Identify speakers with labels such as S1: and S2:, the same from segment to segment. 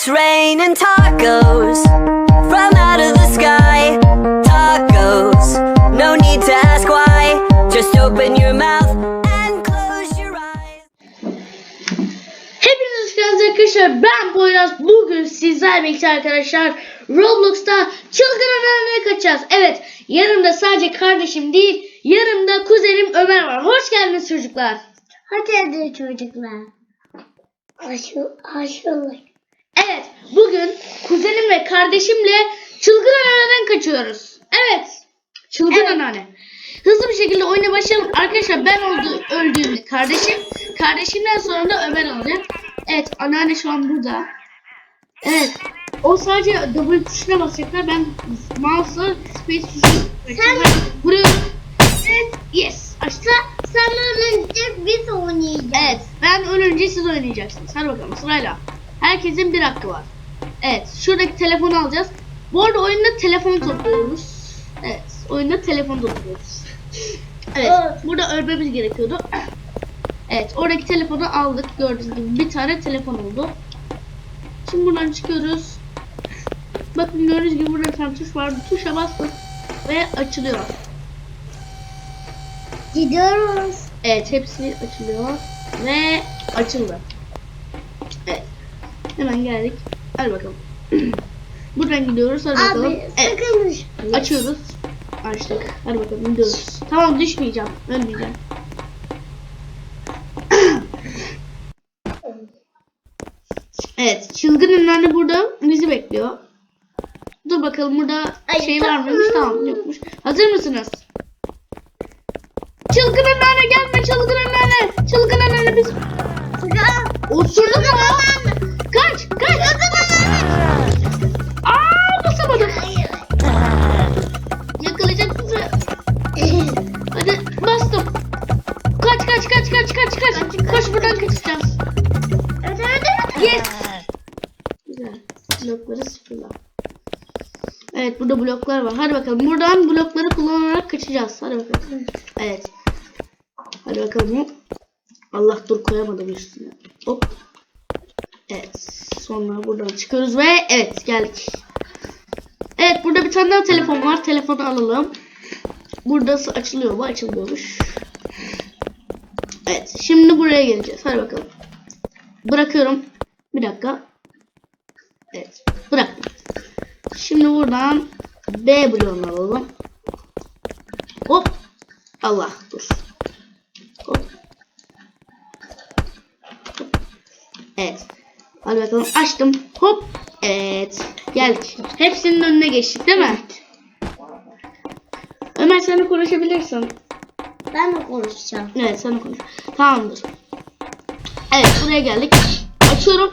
S1: It's raining tacos from out of the sky. Tacos, no need to ask why. Just open your mouth and close your eyes.
S2: Hepiniz hoş geldiniz arkadaşlar. Ben Poyraz. Bugün sizlerle birlikte arkadaşlar Roblox'ta çılgın anneanneye kaçacağız. Evet yanımda sadece kardeşim değil yanımda kuzenim Ömer var. Hoş geldiniz çocuklar.
S3: Hoş geldiniz çocuklar. Aşı, aşılı.
S2: Evet bugün kuzenim ve kardeşimle çılgın anneanneden kaçıyoruz. Evet çılgın
S3: Evet.
S2: anneanne. Hızlı bir şekilde oyuna başlayalım. Arkadaşlar ben oldu, öldüğümde kardeşim, kardeşimden sonra da Ömer olacak. Evet anneanne şu an burada. Evet. O sadece W tuşuna basacaklar. Ben mouse'la space tuşuna
S3: Sen-
S2: Buraya Evet. Yes. Açtı.
S3: Sen ölünce biz oynayacağız.
S2: Evet. Ben ölünce siz oynayacaksınız. Hadi bakalım sırayla. Herkesin bir hakkı var. Evet. Şuradaki telefonu alacağız. Bu arada oyunda telefon topluyoruz. Evet. Oyunda telefon topluyoruz. Evet. Burada ölmemiz gerekiyordu. Evet. Oradaki telefonu aldık. Gördüğünüz gibi bir tane telefon oldu. Şimdi buradan çıkıyoruz. Bakın gördüğünüz gibi burada bir tane tuş var. Tuşa bastık ve açılıyor.
S3: Gidiyoruz.
S2: Evet hepsi açılıyor ve açıldı. Hemen geldik. Hadi bakalım. Buradan gidiyoruz. Hadi bakalım. Evet. Açıyoruz. Açtık. Hadi bakalım gidiyoruz. Tamam düşmeyeceğim. Ölmeyeceğim. evet. Çılgın anne burada bizi bekliyor. Dur bakalım burada
S3: Ay,
S2: şey var mıymış? Tamam yokmuş. Hazır mısınız? Çılgın anne gelme çılgın anne. Çılgın anne bloklar var. Hadi bakalım. Buradan blokları kullanarak kaçacağız. Hadi bakalım. Evet. Hadi bakalım. Allah dur koyamadım üstüne. Hop. Evet. Sonra buradan çıkıyoruz ve evet geldik. Evet burada bir tane daha telefon var. Telefonu alalım. Buradası açılıyor mu? Açılmıyormuş. Evet. Şimdi buraya geleceğiz. Hadi bakalım. Bırakıyorum. Bir dakika. Evet. Bıraktım. Şimdi buradan B bloğunu alalım. Hop. Allah dur. Hop. Evet. Hadi bakalım açtım. Hop. Evet. Geldik. Hepsinin önüne geçtik değil mi? Ömer sen de konuşabilirsin.
S3: Ben de konuşacağım.
S2: Evet sen de konuş. Tamamdır. Evet buraya geldik. Açıyorum.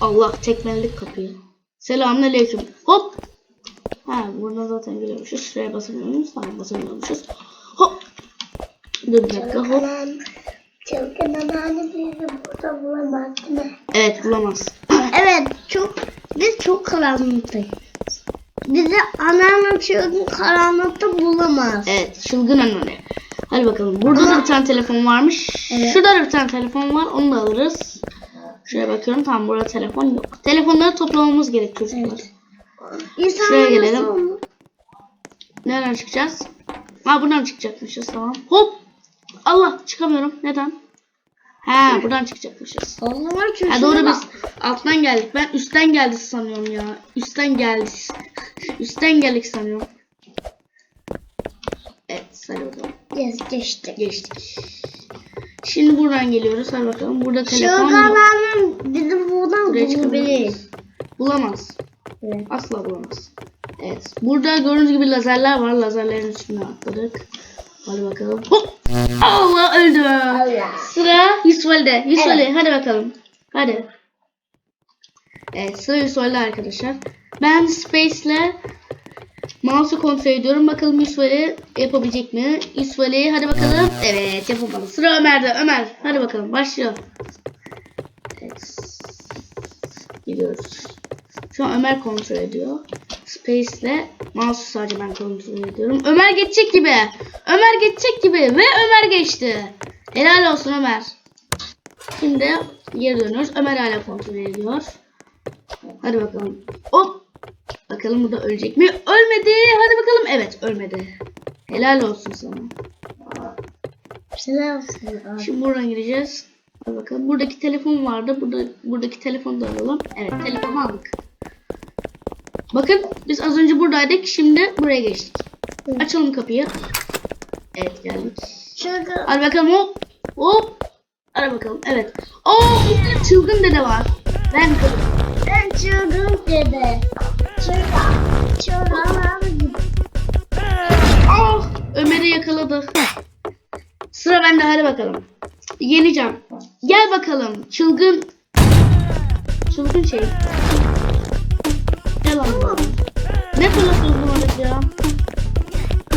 S2: Allah tekmeledik kapıyı. Selamünaleyküm. Hop. Ha burada zaten geliyormuşuz. Şuraya basamıyormuşuz. Tamam basamıyormuşuz. Hop. Dur bir dakika hop.
S3: Çılgın anneanne bizi burada bulamaz değil mi?
S2: Evet bulamaz.
S3: Evet çok biz çok karanlıktayız. Bizi anneannem çılgın karanlıkta bulamaz.
S2: Evet çılgın anne. Hadi bakalım. Burada da bir tane telefon varmış.
S3: Evet.
S2: Şurada da bir tane telefon var. Onu da alırız. Şuraya bakıyorum. Tamam burada telefon yok. Telefonları toplamamız gerek çocuklar.
S3: İnsanlar
S2: Şuraya gelelim. Nereden çıkacağız? Ha buradan çıkacakmışız tamam. Hop. Allah çıkamıyorum. Neden? Ha buradan çıkacakmışız.
S3: Onlar çünkü
S2: Ha doğru biz alttan geldik. Ben üstten geldi sanıyorum ya. Üstten geldi. üstten geldik sanıyorum. Evet bakalım.
S3: Yes, geçtik.
S2: Geçtik. Şimdi buradan geliyoruz. Hadi bakalım. Burada telefon
S3: Çılgın
S2: yok.
S3: anneannem bizi buradan bulabilir.
S2: Bulamaz.
S3: Evet.
S2: Asla bulamaz. Evet. Burada gördüğünüz gibi lazerler var. Lazerlerin üstüne atladık. Hadi bakalım. Hop. Allah öldü.
S3: Allah.
S2: Sıra Yusuf Ali'de. Yusuf
S3: Evet.
S2: Hadi bakalım. Hadi. Evet sıra Yusuf Ali'de arkadaşlar. Ben Space ile mouse'u kontrol ediyorum. Bakalım Yusuf Ali yapabilecek mi? Yusuf Ali hadi bakalım. Evet yapamadı. Sıra Ömer'de. Ömer hadi bakalım başlıyor. Evet. Gidiyoruz. Şu an Ömer kontrol ediyor. Space ile mouse'u sadece ben kontrol ediyorum. Ömer geçecek gibi. Ömer geçecek gibi ve Ömer geçti. Helal olsun Ömer. Şimdi geri dönüyoruz. Ömer hala kontrol ediyor. Hadi bakalım. Hop. Bakalım bu da ölecek mi? Ölmedi. Hadi bakalım. Evet ölmedi. Helal olsun sana.
S3: Selam olsun.
S2: Şimdi buradan gireceğiz. Hadi bakalım. Buradaki telefon vardı. Burada buradaki telefonu da alalım. Evet telefonu aldık. Bakın biz az önce buradaydık. Şimdi buraya geçtik. Açalım kapıyı. Evet geldik. Hadi bakalım hop. Hop. Hadi bakalım. Evet. Oo burada çılgın dede var. Ben
S3: ben çılgın dedi. Çılgın. Çılgın.
S2: Ah Ömer'i yakaladı. Sıra bende hadi bakalım. Yeneceğim. Gel bakalım. Çılgın. Çılgın şey. Gel lan. Ne fırlatıyorsun orada ya?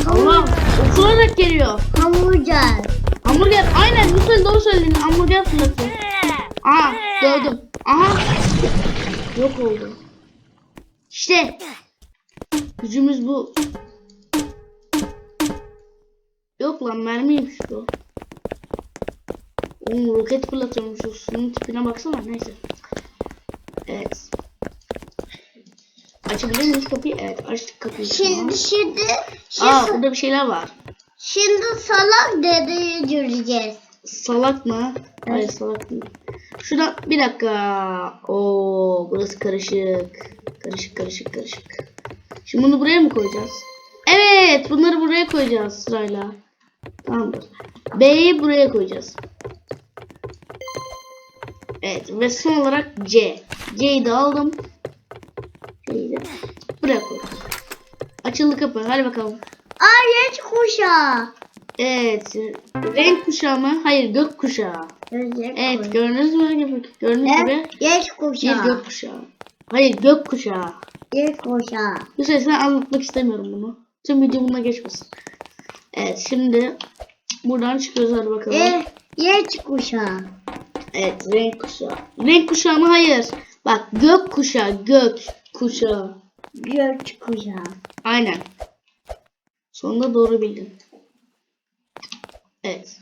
S2: Allah. Ufalarak geliyor.
S3: Hamburger.
S2: Hamburger. Aynen Yusuf doğru söyledin. Hamburger fırlatıyor. Aha gördüm. Aha. Yok oldu. İşte. Gücümüz bu. Yok lan mermiymiş bu. Oğlum roket fırlatıyormuş. Şunun tipine baksana neyse. Evet. Açabilir miyiz kapıyı? Evet açtık kapıyı.
S3: Şimdi şimdi
S2: Aa
S3: şimdi,
S2: burada bir şeyler var.
S3: şimdi salak dedeyi göreceğiz.
S2: Salak mı? Hayır salak değil. Şuradan bir dakika. Oo burası karışık. Karışık karışık karışık. Şimdi bunu buraya mı koyacağız? Evet bunları buraya koyacağız sırayla. Tamamdır. B'yi buraya koyacağız. Evet ve son olarak C. C'yi de aldım. Koydum. Açıldı kapı. Hadi bakalım.
S3: Aa geç kuşağı.
S2: Evet. Renk kuşağı mı? Hayır gök kuşağı.
S3: Görecek
S2: Evet gördünüz mü? Gördüğünüz gibi
S3: Evet, geç
S2: bir
S3: kuşağı.
S2: gök kuşağı. Hayır gök kuşağı.
S3: Geç kuşağı.
S2: Bu sesle anlatmak istemiyorum bunu. Tüm video buna geçmesin. Evet şimdi buradan çıkıyoruz hadi bakalım.
S3: E, geç kuşağı.
S2: Evet renk kuşağı. Renk kuşağı mı? Hayır. Bak gök kuşağı. Gök kuşağı.
S3: Geç kuşağı.
S2: Aynen. Sonunda doğru bildin. Evet.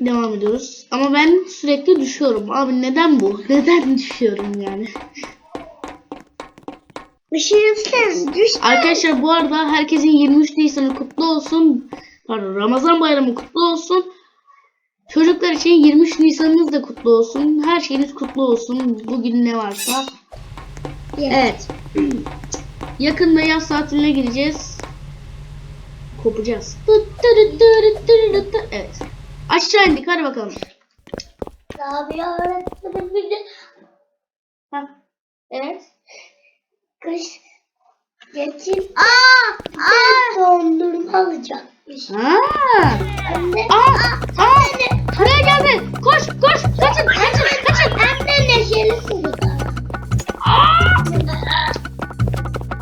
S2: Devam ediyoruz. Ama ben sürekli düşüyorum. Abi neden bu? Neden düşüyorum yani?
S3: Bir şey sen düş.
S2: Arkadaşlar bu arada herkesin 23 Nisan'ı kutlu olsun. Pardon Ramazan bayramı kutlu olsun. Çocuklar için 23 Nisan'ınız da kutlu olsun. Her şeyiniz kutlu olsun. Bugün ne varsa. Evet. Yakında yaz tatiline gireceğiz. Kopacağız. Evet. Aşağı indik hadi bakalım.
S3: Abi öğretmenim bir de
S2: Heh. Evet.
S3: kış geçin. Aa! Aa! Dondurma alacakmış.
S2: Ha.
S3: Anne.
S2: Aa, aa, buraya geldi. Koş, koş, kaçın, kaçın, kaçın.
S3: De neşelisin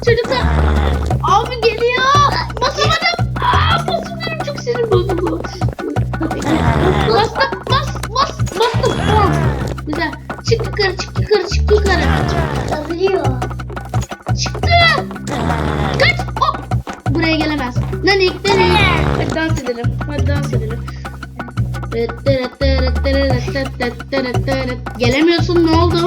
S2: çocuklar. Abi geliyor. Basamadım. Aa, basamıyorum. Çok sinir bozuldu. Bastım, bas, bas, bastım. Tamam. Güzel. Çık yukarı, çık yukarı, çık yukarı.
S3: Tutabiliyor.
S2: Çıktı. Kaç. Hop. Buraya gelemez. Nanik, nanik. Hadi dans edelim. Hadi dans edelim. Gelemiyorsun ne oldu?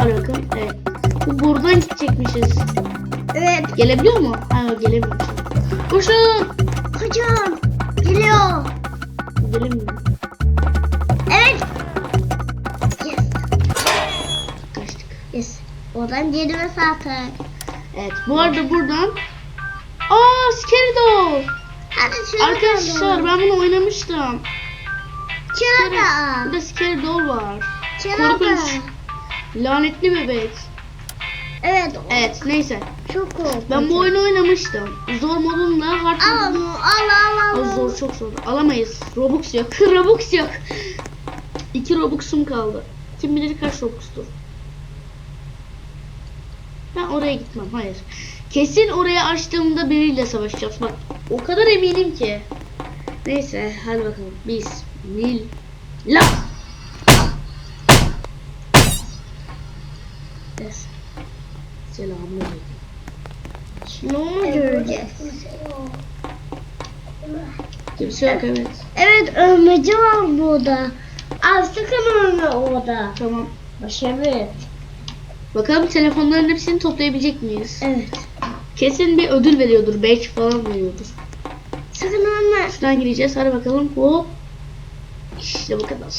S2: Bakalım. Evet. Bu buradan gidecekmişiz.
S3: Evet.
S2: Gelebiliyor mu? Ha gelemiyor. Koşun.
S3: Hocam. Geliyor.
S2: Gelemiyor.
S3: Evet. Yes.
S2: Kaçtık.
S3: Yes. Oradan geri mesafe.
S2: Evet. Bu arada buradan Aa
S3: şunu
S2: Arkadaşlar ben bunu oynamıştım.
S3: Da
S2: Bir de Scary Doll var. Korkunç. Lanetli bebek.
S3: Evet.
S2: Evet neyse.
S3: Çok korkunç.
S2: Ben bu oyunu oynamıştım. Zor modunla hard
S3: Al. Al al al.
S2: Zor çok zor. Alamayız. Robux yok. Robux yok. İki Robux'um kaldı. Kim bilir kaç Robux'tur. oraya gitmem. Hayır. Kesin oraya açtığımda biriyle savaşacağız. Bak o kadar eminim ki. Neyse hadi bakalım. Bismillah. Yes. Selamünaleyküm.
S3: Şimdi onu göreceğiz.
S2: Kimse yok evet.
S3: Evet ölmeci var burada. Az sakın ölme orada.
S2: Tamam.
S3: Başarı.
S2: Bakalım telefonların hepsini toplayabilecek miyiz?
S3: Evet.
S2: Kesin bir ödül veriyordur. 5 falan veriyordur.
S3: Sakın ölme.
S2: Şuradan gireceğiz. Hadi bakalım. Hop. İşte bu kadar.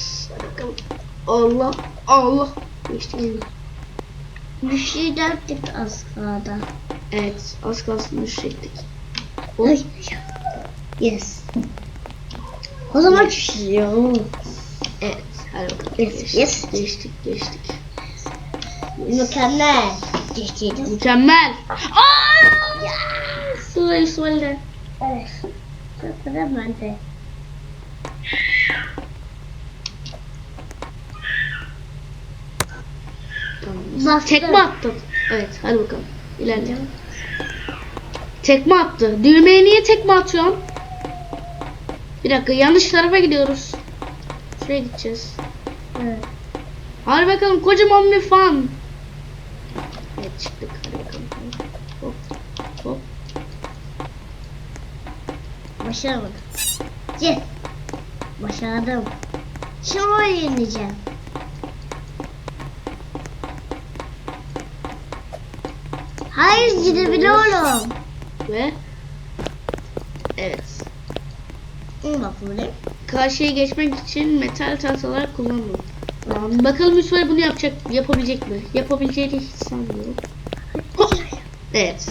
S2: Bakalım. Allah. Allah. Geçtik.
S3: Bir şey derttik az kaldı.
S2: Evet. Az kalsın düşecektik.
S3: Ay. Yes. O zaman düşüyor.
S2: Evet. Hadi bakalım.
S3: Yes,
S2: Geçtik.
S3: yes.
S2: Geçtik. Geçtik.
S3: Mükemmel. Geçeceğiz.
S2: Mükemmel. Aa! Sıra Yusuf'elde.
S3: Evet. Sıra bende.
S2: Tamam.
S3: Bastı.
S2: Tekme attın. Evet. Hadi bakalım. İlerle. Tekme attı. Düğmeye niye tekme atıyorsun? Bir dakika. Yanlış tarafa gidiyoruz. Şuraya gideceğiz.
S3: Evet.
S2: Hadi bakalım kocaman bir fan. Evet çıktık. Hadi bakalım. Hop. Hop.
S3: Başaramadım. Yes. Başardım. Şimdi oraya Hayır gidebiliyorum.
S2: Ve evet.
S3: Böyle.
S2: Karşıya geçmek için metal tahtalar kullanın. Tamam, Bakalım Yusuf bunu yapacak, yapabilecek mi? Yapabileceğini hiç sanmıyorum. Hop. Evet.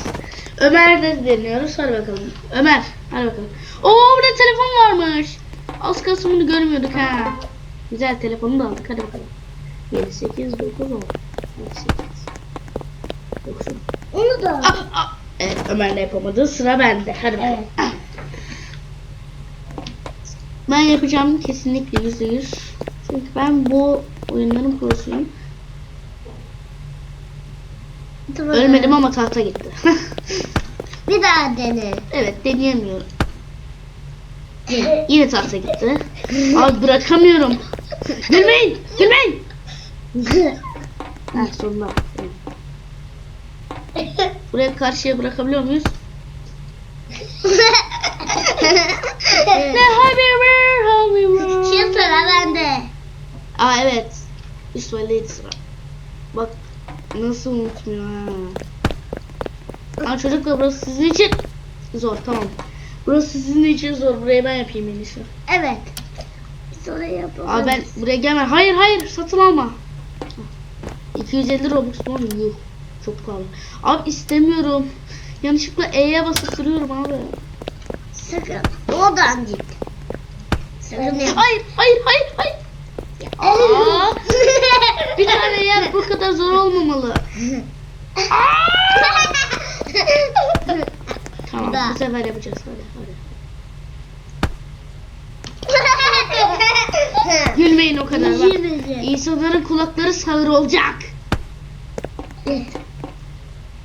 S2: Ömer de deniyoruz. Hadi bakalım. Ömer. Hadi bakalım. Oo burada telefon varmış. Az kalsın bunu görmüyorduk ha. Güzel telefonu da aldık. Hadi bakalım. 7, 8, 9, 10. 8, 9, 10.
S3: Onu da.
S2: Ah, ah. Evet Ömer de yapamadı. Sıra bende. Hadi bakalım.
S3: Evet.
S2: Ben yapacağım kesinlikle yüzde yüz. Çünkü ben bu oyunların prosuyum. Ölmedim ama tahta gitti.
S3: Bir daha dene.
S2: evet deneyemiyorum. Yine, yine tahta gitti. Abi bırakamıyorum. Gülmeyin! Gülmeyin! Heh sonunda. Buraya karşıya bırakabiliyor muyuz? Haber
S3: Şimdi sıra bende.
S2: Aa evet. İsmail'deydi sıra. Bak nasıl unutmuyor ha. Aa çocuklar burası sizin için zor tamam. Burası sizin için zor. Burayı ben yapayım en iyisi.
S3: Evet. Biz oraya yapalım.
S2: Aa ben buraya gelme. Hayır hayır satın alma. 250 Robux mu? Yuh. Çok pahalı. Abi istemiyorum. Yanlışlıkla E'ye basıp duruyorum abi.
S3: Sakın. Oradan git. Sakın.
S2: Hayır hayır hayır hayır. Aa, bir tane yer bu kadar zor olmamalı. Tamam bu sefer yapacağız hadi hadi. Gülmeyin o kadar bak. İnsanların kulakları sağır olacak.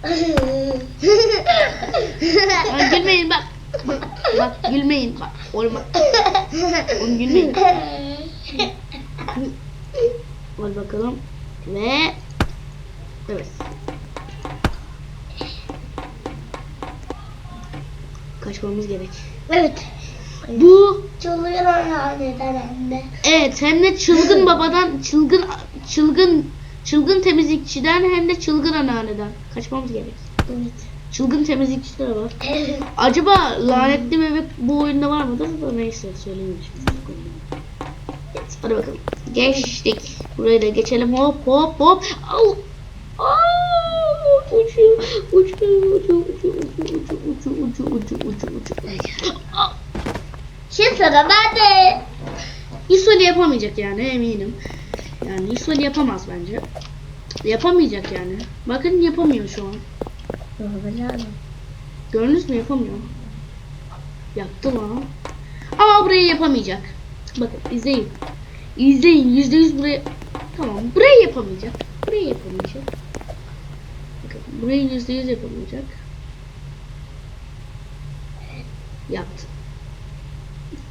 S2: Ay, gülmeyin bak. Bak, bak gülmeyin bak. Olma. Oğlum gülmeyin. Al bakalım. Ve evet. Kaçmamız gerek.
S3: evet.
S2: Bu
S3: Çoluyor haneden hem de.
S2: evet hem de çılgın babadan çılgın çılgın çılgın temizlikçiden hem de çılgın anneanneden kaçmamız gerek.
S3: Evet.
S2: Çılgın temizlikçiler var. Acaba lanetli bebek bu oyunda var mıdır? Da neyse söyleyeyim şimdi. Evet, hadi bakalım. Geçtik. Burayı da geçelim. Hop hop hop. Au. Aa, uçuyor, uçuyor, uçuyor, uçuyor, uçuyor, uçuyor, uçuyor, uçuyor, uçuyor, uçuyor.
S3: Şimdi sıra bende.
S2: Yusuf'u yapamayacak yani eminim. Yani Yusuf'u yapamaz bence. Yapamayacak yani. Bakın yapamıyor şu an. Gördünüz mü yapamıyor. Yaptı lan. Ama burayı yapamayacak. Bakın izleyin. İzleyin yüzde yüz burayı. Tamam burayı yapamayacak. Burayı yapamayacak. Bakın Burayı yüzde yüz yapamayacak. Yaptı.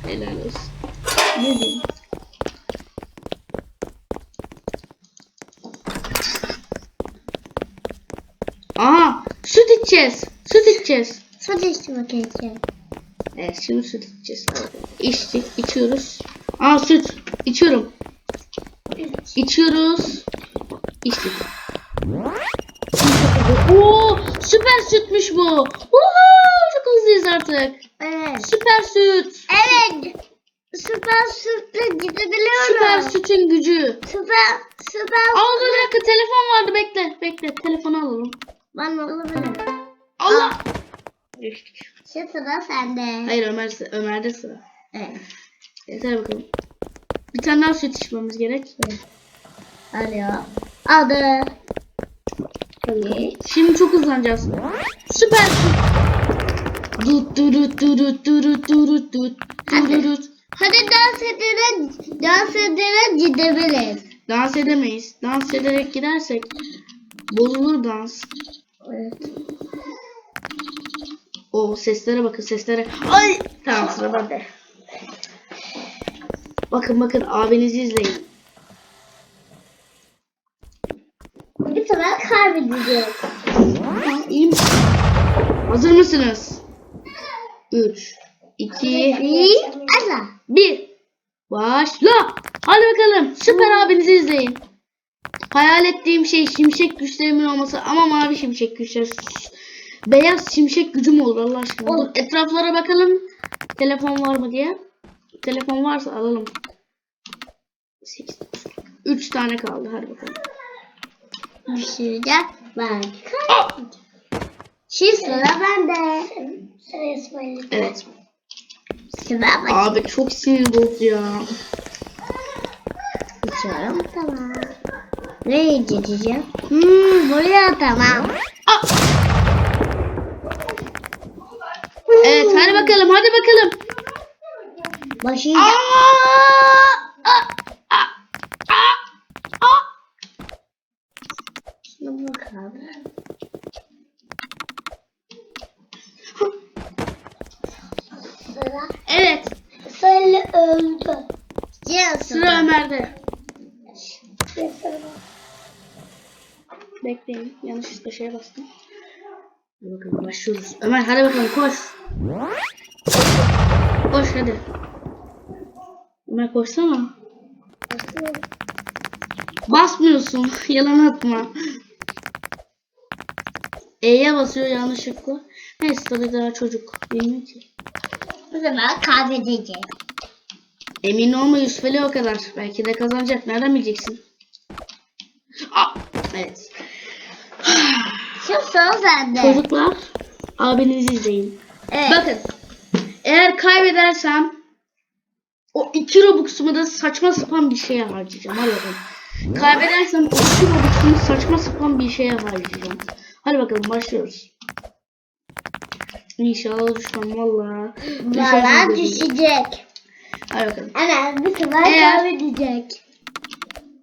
S2: Helal olsun. Ne diyeyim? Aa, süt içeceğiz. Süt içeceğiz.
S3: Süt içti bakayım.
S2: Evet, şimdi süt içeceğiz. İçtik, içiyoruz. Aa süt. İçiyorum. İçiyoruz. İçtik. Oo, süper sütmüş bu. Woohoo, çok hızlıyız artık.
S3: Evet.
S2: Süper süt.
S3: Evet. Süper sütle gidebiliyorum.
S2: Süper sütün gücü.
S3: Süper. Süper.
S2: Aa dur bir dakika telefon vardı bekle. Bekle telefonu alalım.
S3: Ben olabilirim.
S2: Allah. Geçtik.
S3: Şu sıra sende.
S2: Hayır Ömer, Ömer'de sıra.
S3: Evet.
S2: Evet hadi bakalım. Bir tane daha süt içmemiz gerek.
S3: Alıyor. Aldı. Tabii.
S2: Şimdi çok hızlanacağız. Süper. Dut durut durut durut durut dut durut.
S3: Hadi dans ederek, dans ederek gidebiliriz.
S2: Dans edemeyiz. Dans ederek gidersek bozulur dans.
S3: Evet.
S2: O seslere bakın seslere. Ay tamam sıra bende. Bakın bakın abinizi izleyin.
S3: Bir sefer kaybedeceğiz.
S2: İyi misin? Hazır mısınız? 3 2
S3: Bir, ala.
S2: 1 Başla. Hadi bakalım. Süper abinizi izleyin. Hayal ettiğim şey şimşek güçlerimin olması ama mavi şimşek güçler. Beyaz şimşek gücüm olur Allah aşkına.
S3: Olur.
S2: Etraflara bakalım. Telefon var mı diye. Telefon varsa alalım. 3 tane kaldı. Hadi bakalım.
S3: Düşüreceğim. Ben kaybedeceğim. Şimdi sıra bende. Sıra İsmail'de.
S2: Evet.
S3: Sıra bende.
S2: Abi çok sinir bozucu ya.
S3: Geçiyorum. Tamam. Nereye geçeceğim? Hmm, buraya tamam.
S2: Ah! Evet hadi bakalım hadi bakalım.
S3: Başlayacağım.
S2: Aa! Aa! Aa! Aa! Aa!
S3: Şuna bakalım.
S2: Evet
S3: Söyle öldü.
S2: Sıra Ömer'de. Bekleyin yanlışlıkla şeye bastım. Hadi bakalım başlıyoruz. Ömer hadi bakalım koş. Koş hadi. Ömer koşsana. Basmıyorsun. Yalan atma. E'ye basıyor yanlışlıkla. Neyse tabii daha çocuk. Bilmiyor ki.
S3: Bu sefer kaybedeceğim.
S2: Emin olma Yusufeli o kadar. Belki de kazanacak. Nereden bileceksin? Aa, evet.
S3: Şu sıra sende.
S2: Çocuklar abinizi izleyin.
S3: Evet.
S2: Bakın. Eğer kaybedersem o iki Robux'umu da saçma sapan bir şeye harcayacağım. Hadi bakalım. Kaybedersem o iki Robux'umu saçma sapan bir şeye harcayacağım. Hadi bakalım başlıyoruz. İnşallah düşmem valla.
S3: Valla düşecek.
S2: Hadi bakalım.
S3: Ana bir sefer kaybedecek.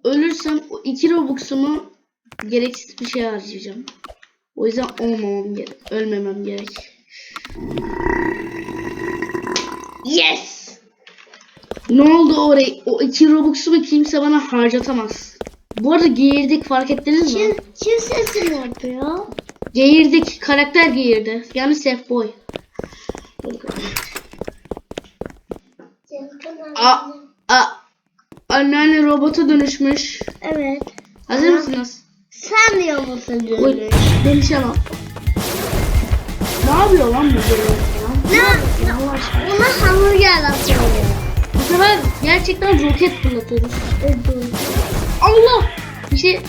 S2: Ölürsem o iki Robux'umu gereksiz bir şeye harcayacağım. O yüzden olmamam gerek. Ölmemem gerek. Yes! Ne oldu oraya? O iki Robux'umu kimse bana harcatamaz. Bu arada geğirdik fark ettiniz mi?
S3: Kim, kim sesini yapıyor?
S2: Geğirdik. Karakter geğirdi. Yani Sef Boy. Aa, aa, anneanne robota dönüşmüş.
S3: Evet.
S2: Hazır
S3: Aha.
S2: mısınız?
S3: Sen diyor musun
S2: Oy,
S3: diyor.
S2: Denişemem. Ne yapıyor lan bu böyle?
S3: Ne? Ona hamburger atıyor.
S2: Bu sefer gerçekten roket fırlatıyoruz. Allah! Bir şey...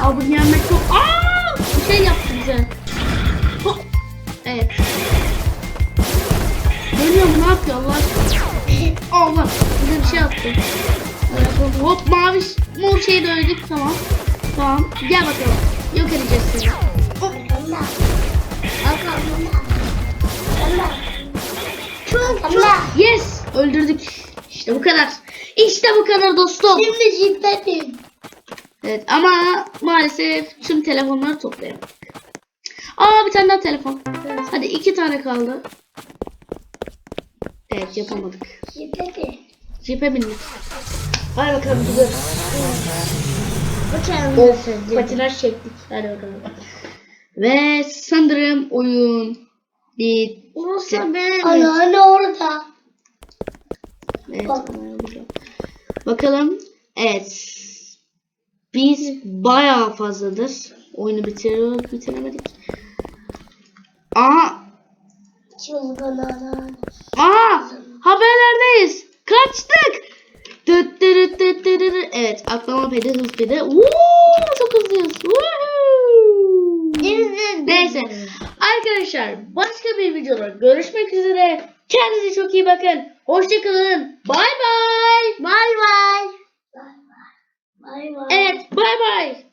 S2: Abi yenmek çok... Aa! Bir şey yaptı bize. Hop! Evet. Dönüyor mu? Ne yapıyor Allah aşkına? Allah! Bize bir şey attı. Evet, hop mavi mor şeyi de öldük. Tamam. Tamam. Gel bakalım. Yok edeceğiz seni.
S3: Çok çok.
S2: Yes! Öldürdük. İşte bu kadar. İşte bu kadar dostum.
S3: Şimdi şiddetim.
S2: Evet ama maalesef tüm telefonları toplayamadık. Aa bir tane daha telefon. Hadi iki tane kaldı. Evet yapamadık. Jeep'e bindik. Hadi bakalım gidiyoruz. Of
S3: nasıl
S2: patinaj çektik. Hadi bakalım. Ve sanırım oyun bitti.
S3: Olsa ben. Anneanne orada.
S2: Evet, bakıyorum. Bakalım. Evet. Biz bayağı fazladır. Oyunu bitiriyoruz. Bitiremedik. Aa,
S3: Çılgın
S2: aa, haberlerdeyiz. Kaçtık. Dıt dırıt dıt dırırı. Evet, atlama pedi, hız pedi. Uuu, çok hızlıyız. Neyse. Arkadaşlar başka bir videoda görüşmek üzere. Kendinize çok iyi bakın. Hoşçakalın. Bay bay.
S3: Bay bay. Bay bay.
S2: Evet bay bay.